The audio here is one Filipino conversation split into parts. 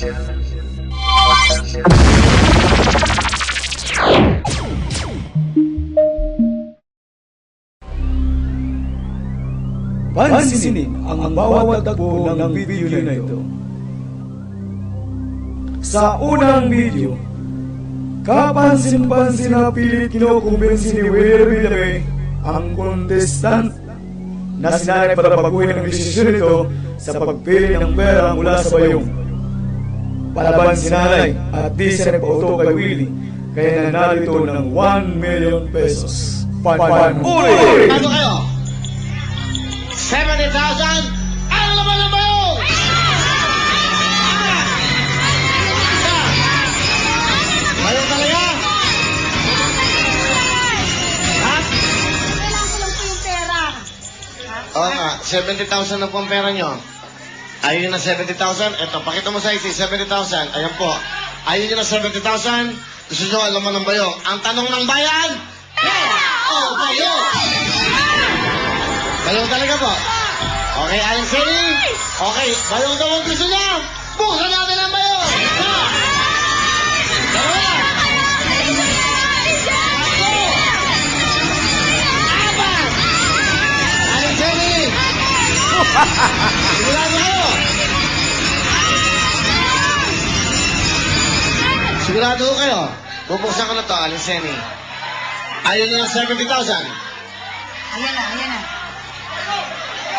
Pansinin ang bawat tagpo ng video na ito. Sa unang video, kapansin-pansin na pilit kinukumbinsi ni Will Villabe ang contestant na sinanay para baguhin ang desisyon nito sa pagpili ng pera mula sa bayong. Palaban si nanay at di siya nagpauto kay Willie kaya nanalo ito ng 1 million pesos. Panpanuri! Ano kayo? 70,000? Ano naman ang bayo? Bayo talaga? Ha? Kailangan ko lang po yung pera. Oo nga, 70,000 na po ang pera nyo. Nyo na 70,000? Eto, pakita mo sa IC, 70,000. Ayan po. Nyo na 70,000? Gusto nyo alam mo ng bayo. Ang tanong ng bayan, pera o bayo? Bayo talaga po. Okay, Aling Sally? Okay, bayo daw ang gusto niya. Buksan natin ang bayo. Ha? Dalawa. Tatlo. Sigurado ko kayo? Bubuksan ko na to, Aling Sally. Ayaw niyo ng 70,000. Ayan na, ayan na.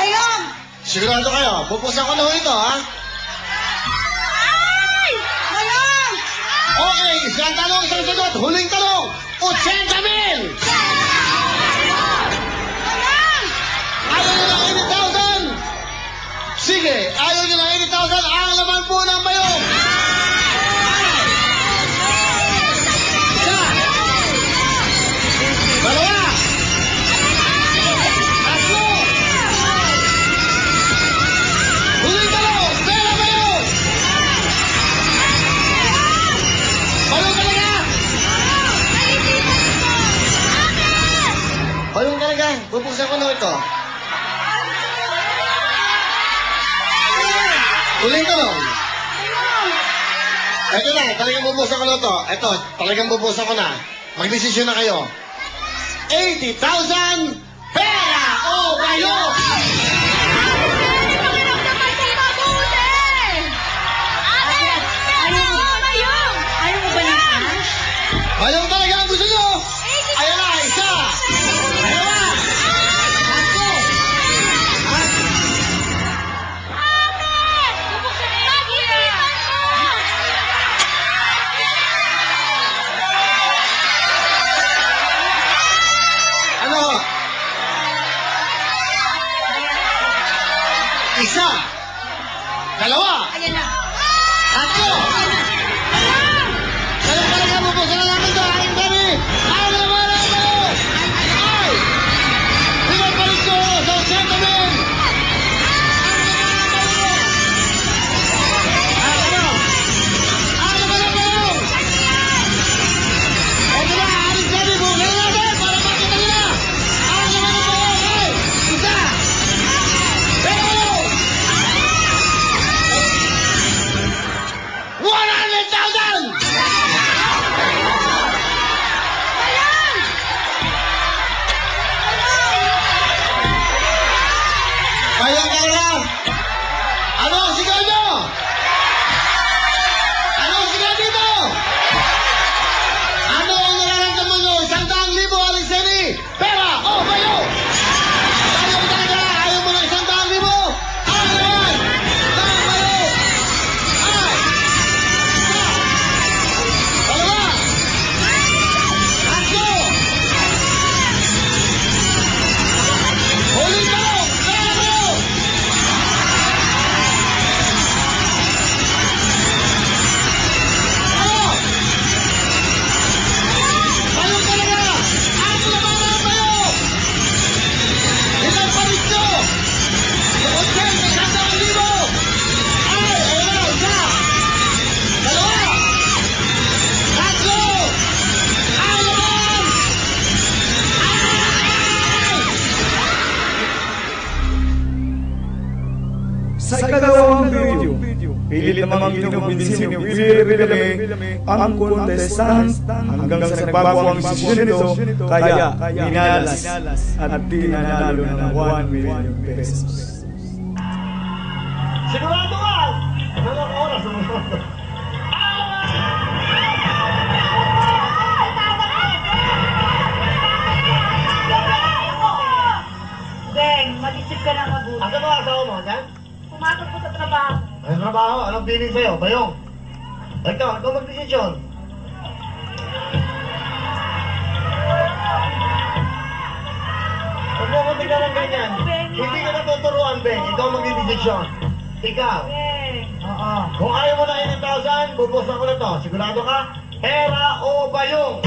Ayun! Sigurado kayo? Bubuksan ko na ho ito, ha? Ay! Ayun! Okay, isang tanong, isang sagot. Huling tanong, 80 mil! Ayun! Ayaw nyo ng 80,000? Sige, ayaw nyo ng 80,000, ang laman po ng bayong! Huling tanong. Ito na, talagang bubusan ko na ito. Ito, talagang bubusan ko na. Magdesisyon na kayo. 80,000 pera o cash? Bayong talaga ang gusto nyo! Ayan na, isa! Isa! Dalawa! Ayan na! Tatlo! Kaya Pilit namang kinukumbinsi ni Willie Villame ang contestant hanggang sa nagbago ang desisyon nito kaya minalas at di nanalo ng 1 million pesos. Sigurado ka! Ano lang oras? Beng, mag-isip ka na mabuti. Asa ba asawa mo? Diyan? Pumasok po sa trabaho. Ano trabaho? Anong feeling sa'yo? Bayong? Ikaw, ikaw mag-desisyon. Huwag mo ko tignan ng ganyan. Hindi ka natuturuan, Ben. Ikaw mag-desisyon. Ikaw. Oo. Kung ayaw mo na 80,000, bubusan ko na to. Sigurado ka? Pera o bayong?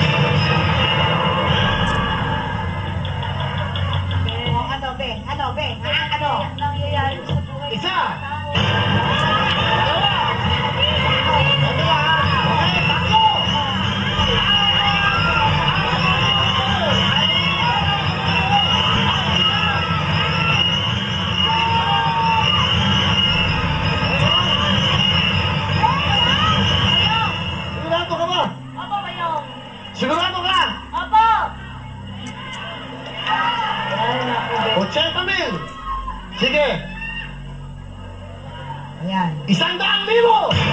Ano, Beng? Ano, Beng? Ha? Ano? Nangyayari sa buhay. Isa! Sigurado ka? Opo. Kutsa kami. Sige. Ayan. Isang daang libo!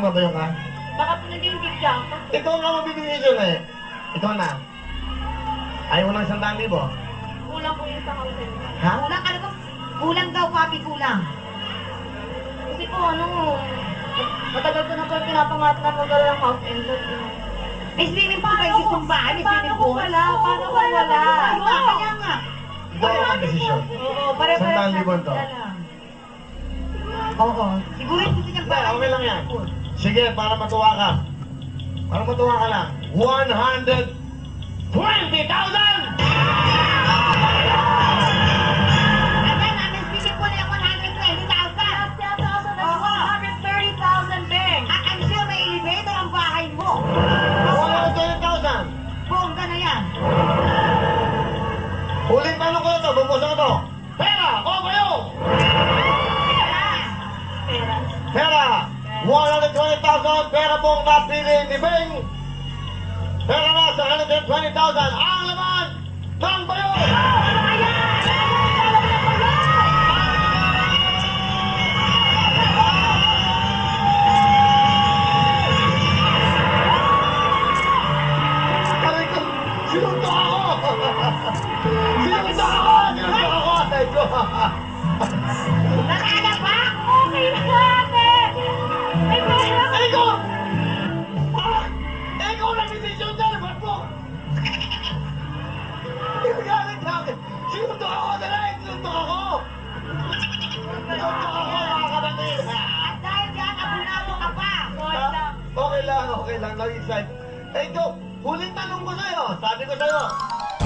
Sigurado ka nang babayo ka? Baka pinag-iingit ka. Ikaw nga magbibigay eh. Ikaw na. Ayaw mo ng isang daan libo. Kulang po yung sa hotel. Ha? Kulang, ano ba? Kulang daw, papi, kulang. Kasi po, ano, matagal ko na po pinapangat na mag ng house and lot. May swimming pool ba yung gustong bahay? May swimming pool? Paano wala? Paano kung wala? Kaya nga. Ikaw ang desisyon. Oo, pare-pare. Sandaan libon to. Oo, siguro yung gusto niyang Hindi, okay lang yan. Sige, para matuwa ka. Para matuwa ka lang. 120,000! 120,000 pera pong napili ni Beng. Pera na sa 120,000 ang laman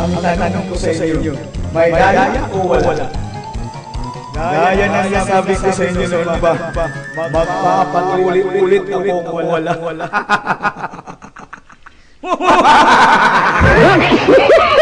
Ang tanong ko sa inyo, may daya o wala? Gaya ng nasabi ko sa inyo noon ba, magpapatulit-ulit akong wala.